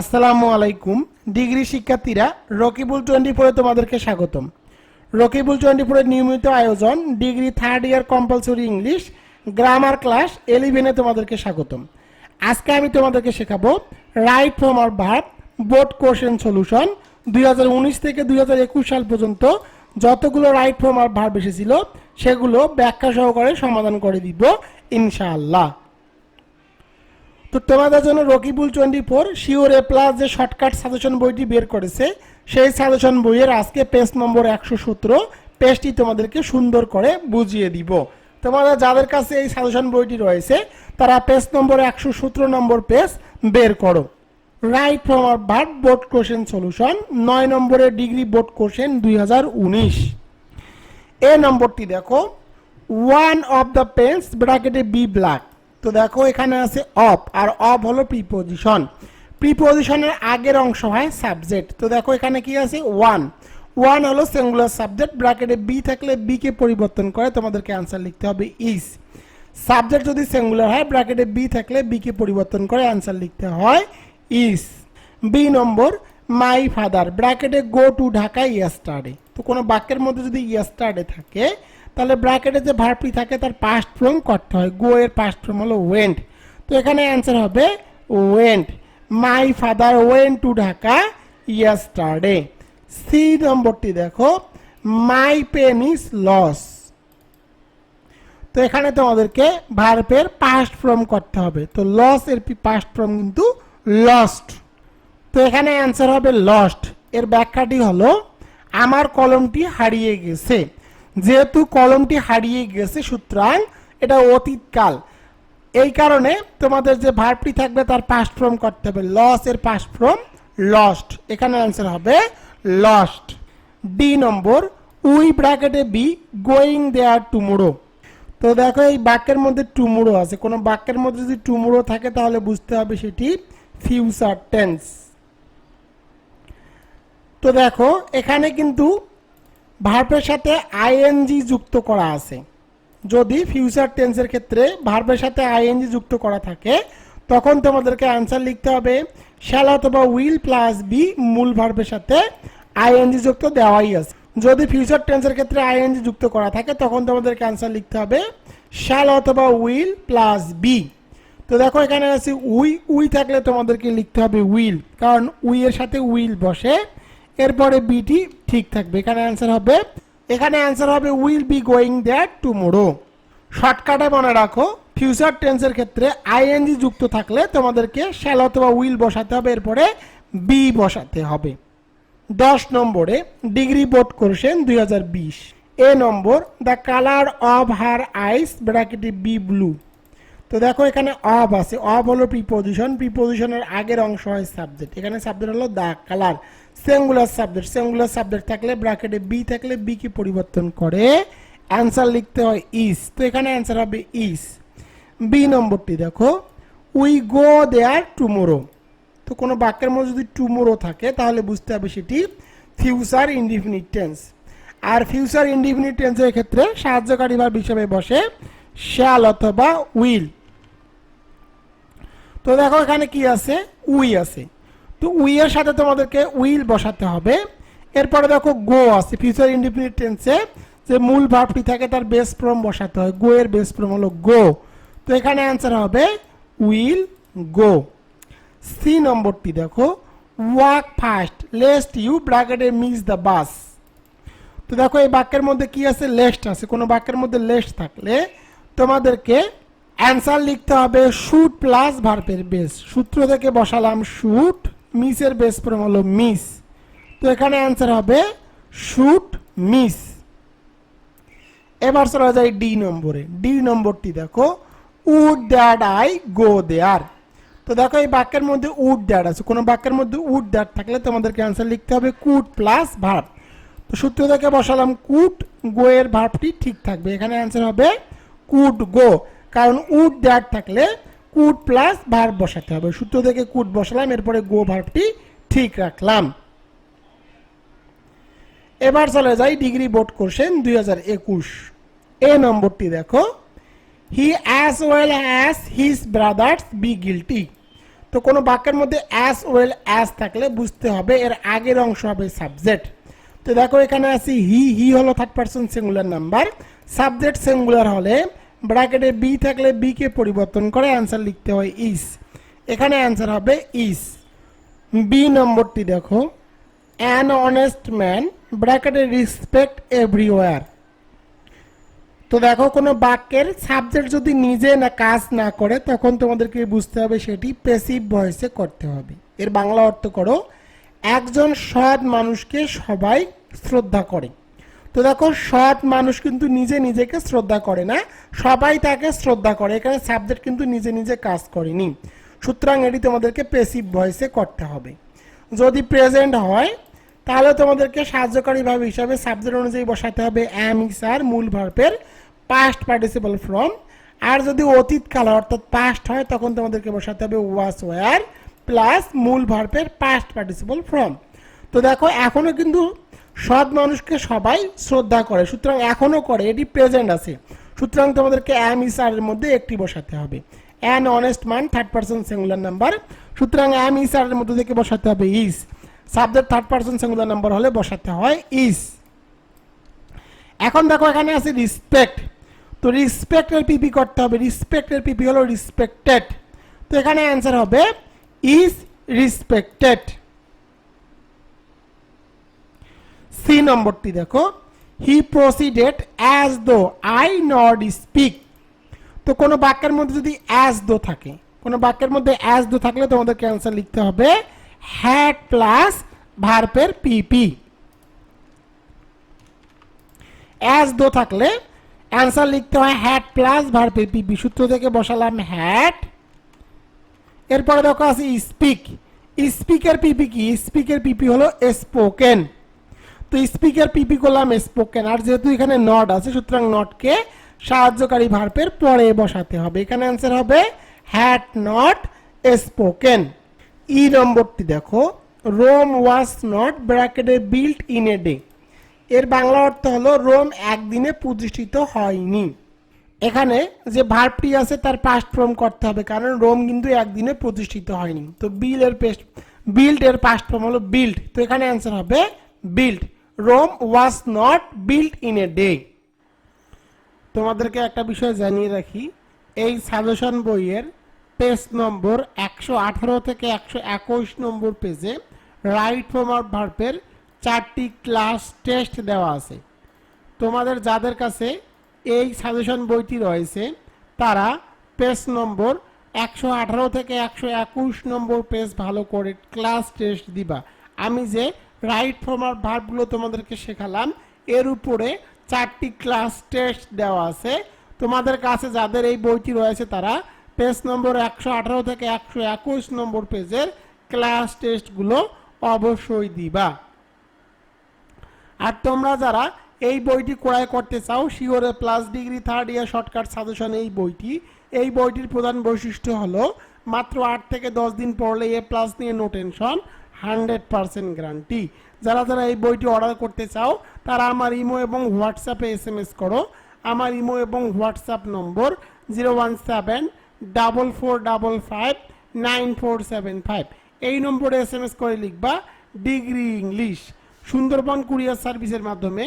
আসসালামু আলাইকুম, ডিগ্রি শিক্ষার্থীরা, রকিবুল টোয়েন্টি ফোরে তোমাদেরকে স্বাগতম। রকিবুল টোয়েন্টি ফোরের নিয়মিত আয়োজন degree third year compulsory English grammar class এলিভেনে তোমাদেরকে স্বাগতম। আজকে আমি তোমাদেরকে শেখাবো রাইট ফ্রম আর ভার্ব বোর্ড কোশ্চেন সলিউশন দুই হাজার উনিশ থেকে দুই হাজার একুশ সাল পর্যন্ত যতগুলো রাইট ফ্রম আর ভার্ব এসেছিল, সেগুলো ব্যাখ্যা সহকারে সমাধান করে দিব, ইনশাআল্লাহ। তো তোমাদের জন্য Rakibul twenty four sure A plus যে শর্টকাট সাজেশন বইটি বের করেছে, সেই সাজেশন বইয়ের আজকে পেজ নম্বর একশো সতেরো পেজটি তোমাদেরকে সুন্দর করে বুঝিয়ে দিব। তোমাদের যাদের কাছে এই সাজেশন বইটি রয়েছে, তারা পেজ নম্বর একশো সতেরো নম্বর পেজ বের করো। রাইট ফ্রম আর ভার্ব বোর্ড কোশ্চেন সলিউশন নয় নম্বরের ডিগ্রি বোর্ড কোশ্চেন দুই হাজার উনিশ। এ নম্বরটি দেখো ওয়ান অফ দ্য পেন্স ব্র্যাকেটে বি ব্ল্যাক তো দেখো, এখানে আছে অফ, আর অফ হলো প্রিপোজিশন প্রিপোজিশনের আগের অংশ হয় সাবজেক্ট তো দেখো, এখানে কি আছে? ওয়ান ওয়ান হলো সিঙ্গুলার সাবজেক্ট ব্র্যাকেটে বি থাকলে বি কে পরিবর্তন করে তোমাদেরকে অ্যান্সার লিখতে হবে ইজ সাবজেক্ট যদি সিঙ্গুলার হয় ব্র্যাকেটে বি থাকলে বি কে পরিবর্তন করে অ্যান্সার লিখতে হয় ইজ বি নম্বর মাই ফাদার ব্র্যাকেটে গো টু ঢাকা ইয়াস্টারডে তো কোনো বাক্যের মধ্যে যদি ইয়াস্টারডে থাকে তাহলে ব্র্যাকেটে যে ভার্বটি থাকে তার পাস্ট ফর্ম করতে হয়। গো এর পাস্ট ফর্ম হলো ওয়েন্ট তো এখানে অ্যান্সার হবে went my father went to Dhaka yesterday C নম্বরটি দেখো। মাই পেন ইজ লস তো এখানে তোমাদেরকে ভার্বের পাস্ট ফর্ম করতে হবে। তো লস এর পাস্ট ফর্ম কিন্তু লস্ট তো এখানে অ্যান্সার হবে লস্ট এর ব্যাখ্যাটি হলো, আমার কলমটি হারিয়ে গেছে। যেহেতু কলমটি হারিয়ে গেছে, সুতরাং এটা অতীতকাল। এই কারণে তোমাদের যে ভার্বটি থাকবে তার পাস্ট ফর্ম করতে হবে। লস এর পাস্ট ফর্ম লস্ট এখানে অ্যান্সার হবে লস্ট ডি নম্বর উই ব্র্যাকেটে বি গোয়িং দেয়ার টুমোরো তো দেখো এই বাক্যের মধ্যে টুমুরো আছে। কোনো বাক্যের মধ্যে যদি টুমুরো থাকে তাহলে বুঝতে হবে সেটি ফিউচার টেন্স তো দেখো, এখানে কিন্তু ভার্বের সাথে আইএনজি যুক্ত করা আছে। যদি ফিউচার টেন্সের ক্ষেত্রে ভার্বের সাথে আইএনজি যুক্ত করা থাকে, তখন তোমাদেরকে অ্যান্সার লিখতে হবে শ্যাল অথবা উইল প্লাস বি মূল ভার্বের সাথে আইএনজি যুক্ত দেওয়াই আছে। যদি ফিউচার টেন্সের ক্ষেত্রে আইএনজি যুক্ত করা থাকে, তখন তোমাদেরকে অ্যান্সার লিখতে হবে শ্যাল অথবা উইল প্লাস বি তো দেখো, এখানে আছে উই উই থাকলে তোমাদেরকে লিখতে হবে উইল কারণ উই এর সাথে উইল বসে। এরপরে বিটি ঠিক থাকবে। এখানে অ্যান্সার হবে, এখানে অ্যান্সার হবে will be going that tomorrow শর্টকাটে মনে রাখো ফিউচার টেন্সের ক্ষেত্রে আইএনজি যুক্ত থাকলে তোমাদেরকে শ্যাল অথবা উইল বসাতে হবে, এরপরে বি বসাতে হবে। দশ নম্বরে ডিগ্রি বোর্ড কোশ্চেন দুই A number the colour of her eyes ব্র্যাকেটে বি ব্লু তো দেখো এখানে অফ আছে। অফ হলো প্রিপোজিশন প্রিপোজিশনের আগের অংশ হয় সাবজেক্ট এখানে সাবজেক্ট হলো the colour singular subject singular subject থাকলে ব্র্যাকেটে বি থাকলে বি কে পরিবর্তন করে অ্যান্সার লিখতে হয় ইস তো এখানে অ্যান্সার হবে ইস বি নম্বরটি দেখো। উই গো দেয়ার টুমোরো তো কোনো বাক্যের মধ্যে যদি টুমোরো থাকে, তাহলে বুঝতে হবে সেটি ফিউচার ইনডিফিনিট টেন্স আর ফিউচার ইনডিফিনিট টেন্সের ক্ষেত্রে সাহায্যকারী ভাব হিসেবে বসে শ্যাল অথবা উইল তো দেখো এখানে কি আছে? উই আছে। তো উই এর সাথে তোমাদেরকে উইল বসাতে হবে। এরপরে দেখো গো আছে। ফিউচার ইনডিফিনিট টেন্সে যে মূল ভার্বটি থাকে, তার বেস ফর্ম বসাতে হয়। গো এর বেস ফর্ম হলো গো। তো এখানে অ্যান্সার হবে উইল গো। সি নম্বরটি দেখো। ওয়াক ফাস্ট লেস্ট ইউ ব্র্যাকেটে মিস দ্য বাস তো দেখো এই বাক্যের মধ্যে কি আছে? লেস্ট আছে। কোনো বাক্যের মধ্যে লেস্ট থাকলে তোমাদেরকে অ্যান্সার লিখতে হবে শুট প্লাস ভার্বের বেস সূত্র থেকে বসালাম শুট মিসের বেস ফর্ম হলো মিস তো এখানে অ্যান্সার হবে শুট মিস এবার চলা যায় ডি নম্বরে। ডি নম্বরটি দেখো would that I go there তো দেখো এই বাক্যের মধ্যে উড দ্যাট আছে। কোনো বাক্যের মধ্যে উড দ্যাট থাকলে তোমাদেরকে অ্যান্সার লিখতে হবে কুট প্লাস ভার্ব তো সূত্র থেকে বসালাম কুট গো এর ভার্বটি ঠিক থাকবে। এখানে অ্যান্সার হবে কুট গো কারণ উড দ্যাট থাকলে কুট প্লাস ভার্ব বসাতে হবে। সূত্র থেকে কুট বসালাম, এরপরে গো ভার্বটি ঠিক রাখলাম। এবার চলে যাই ডিগ্রি বোর্ড কোশ্চেন দুই হাজার একুশ। এ নম্বরটি দেখো। He as well as his brothers be guilty তো কোনো বাক্যের মধ্যে অ্যাস ওয়েল অ্যাস থাকলে বুঝতে হবে, এর আগের অংশ হবে সাবজেক্ট তো দেখো এখানে আছে হি হি হলো third person singular number subject singular হলে ব্র্যাকেটে বি থাকলে বি কে পরিবর্তন করে অ্যান্সার লিখতে হয় ইস এখানে অ্যান্সার হবে ইস বি নম্বরটি দেখো। অ্যান অনেস্ট ম্যান ব্র্যাকেটে রিসপেক্ট এভরিওয়ার তো দেখো, কোনো বাক্যের সাবজেক্ট যদি নিজে না কাজ না করে, তখন তোমাদেরকে বুঝতে হবে সেটি পেসিভ ভয়েসে করতে হবে। এর বাংলা অর্থ করো, একজন সৎ মানুষকে সবাই শ্রদ্ধা করে। তো দেখো, সৎ মানুষ কিন্তু নিজে নিজেকে শ্রদ্ধা করে না, সবাই তাকে শ্রদ্ধা করে। এখানে সাবজেক্ট কিন্তু নিজে নিজে কাজ করেনি। সুতরাং এটি তোমাদেরকে পেসিভ ভয়েসে করতে হবে। যদি প্রেজেন্ট হয়, তাহলে তোমাদেরকে সাহায্যকারী ভাবে হিসাবে সাবজেক্ট অনুযায়ী বসাতে হবে অ্যাম ইস আর মূল ভার্বের পাস্ট পার্টিসিপাল ফ্রম আর যদি অতীতকাল, অর্থাৎ পাস্ট হয়, তখন তোমাদেরকে বসাতে হবে ওয়াস ওয়ার প্লাস মূল ভার্বের পাস্ট পার্টিসিপাল ফ্রম তো দেখো এখনও কিন্তু সৎ মানুষকে সবাই শ্রদ্ধা করে, সুতরাং এখনও করে, এটি প্রেজেন্ট আছে। সুতরাং তোমাদেরকে অ্যাম ইস এর মধ্যে একটি বসাতে হবে। An honest man third person singular number সুতরাং অ্যাম ইস এর মধ্যে থেকে বসাতে হবে is subject third person singular number হলে বসাতে হয় ইস এখন দেখো এখানে আছে রিসপেক্ট তো রিসপেক্টের পিপি করতে হবে। রিসপেক্টের পিপি হলো রিসপেক্টেড তো এখানে অ্যান্সার হবে ইজ রিসপেক্টেড সি নম্বরটি দেখো। He proceeded as though I not speak তো কোনো বাক্যের মধ্যে যদি অ্যাজ দো থাকে, কোনো বাক্যের মধ্যে অ্যাজ দো থাকলে তোমাদেরকে অ্যান্সার লিখতে হবে হ্যাড প্লাস ভার্পের পিপি অ্যাজ দো থাকলে অ্যান্সার লিখতে হয় হ্যাড প্লাস ভার্পের পিপি সূত্র থেকে বসালাম হ্যাড এরপরে দেখো আছে স্পিক স্পিকের পিপি কি? স্পিকের পিপি হলো স্পোকেন তো স্পিকার পিপি করলাম স্পোকেন আর যেহেতু এখানে নট আছে, সুতরাং নটকে সাহায্যকারী ভার্পের পরে বসাতে হবে। এখানে অ্যান্সার হবে হ্যাড নট স্পোকেন ই নম্বরটি দেখো রোম ওয়াজ নট ব্র্যাকেটে বিল্ট ইন এ ডে এর বাংলা অর্থ হলো রোম একদিনে প্রতিষ্ঠিত হয়নি। এখানে যে ভার্বটি আছে, তার পাস্ট ফর্ম করতে হবে, কারণ রোম কিন্তু একদিনে প্রতিষ্ঠিত হয়নি। তো বিল এর পেস্ট বিল্ড এর পাস্ট ফর্ম হলো বিল্ড তো এখানে অ্যান্সার হবে build Rome was not build in a day তোমাদেরকে একটা বিষয় জানিয়ে রাখি। এই সাজেশন বইয়ের পেজ নম্বর একশো আঠারো থেকে একশো একুশ নম্বর পেজে রাইট ফর্ম অফ ভার্বের চারটি ক্লাস টেস্ট দেওয়া আছে। তোমাদের যাদের কাছে এই সাজেশন বইটি রয়েছে, তারা পেজ নম্বর একশো আঠারো থেকে একশো একুশ নম্বর পেজ ভালো করে ক্লাস টেস্ট দিবা। আমি যে রাইট ফর্ম অফ ভার্বগুলো তোমাদেরকে শেখালাম। এর উপরে চারটি ক্লাস টেস্ট দেওয়া আছে। তোমাদের কাছে যাদের এই বইটি রয়েছে তারা পেজ নম্বর একশো আঠারো থেকে একশো একুশ নম্বর পেজের ক্লাস টেস্টগুলো অবশ্যই দিবা। আর তোমরা যারা এই বইটি ক্রয় করতে চাও, sure A plus degree third year shortcut suggestion এই বইটি। এই বইটির প্রধান বৈশিষ্ট্য হলো, মাত্র আট থেকে দশ দিন পড়লে এ প্লাস নিয়ে no tension hundred percent guarantee. যারা যারা এই বইটি অর্ডার করতে চাও, তারা আমার ইমো এবং হোয়াটসঅ্যাপে এস এম এস করো। আমার ইমো এবং WhatsApp number zero one seven, double four, double five, nine four seven five. এই নম্বরে এস এম এস করে লিখবা ডিগ্রি ইংলিশ। সুন্দরবন কুরিয়ার সার্ভিসের মাধ্যমে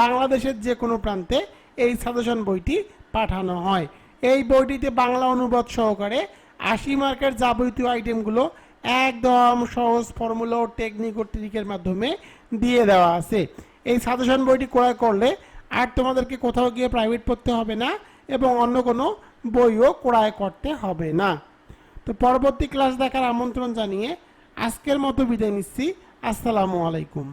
বাংলাদেশের যে কোনো প্রান্তে এই সাজেশন বইটি পাঠানো হয়। এই বইটিতে বাংলা অনুবাদ সহকারে আশি মার্কের যাবতীয় আইটেমগুলো একদম সহজ ফর্মুলা ও টেকনিক ও ট্রিকের মাধ্যমে দিয়ে দেওয়া আছে। এই সাজেশন বইটি ক্রয় করলে আর তোমাদেরকে কোথাও গিয়ে প্রাইভেট পড়তে হবে না এবং অন্য কোনো বইও ক্রয় করতে হবে না। তো পরবর্তী ক্লাস দেখার আমন্ত্রণ জানিয়ে আজকের মতো বিদায় নিচ্ছি। আসসালামু আলাইকুম।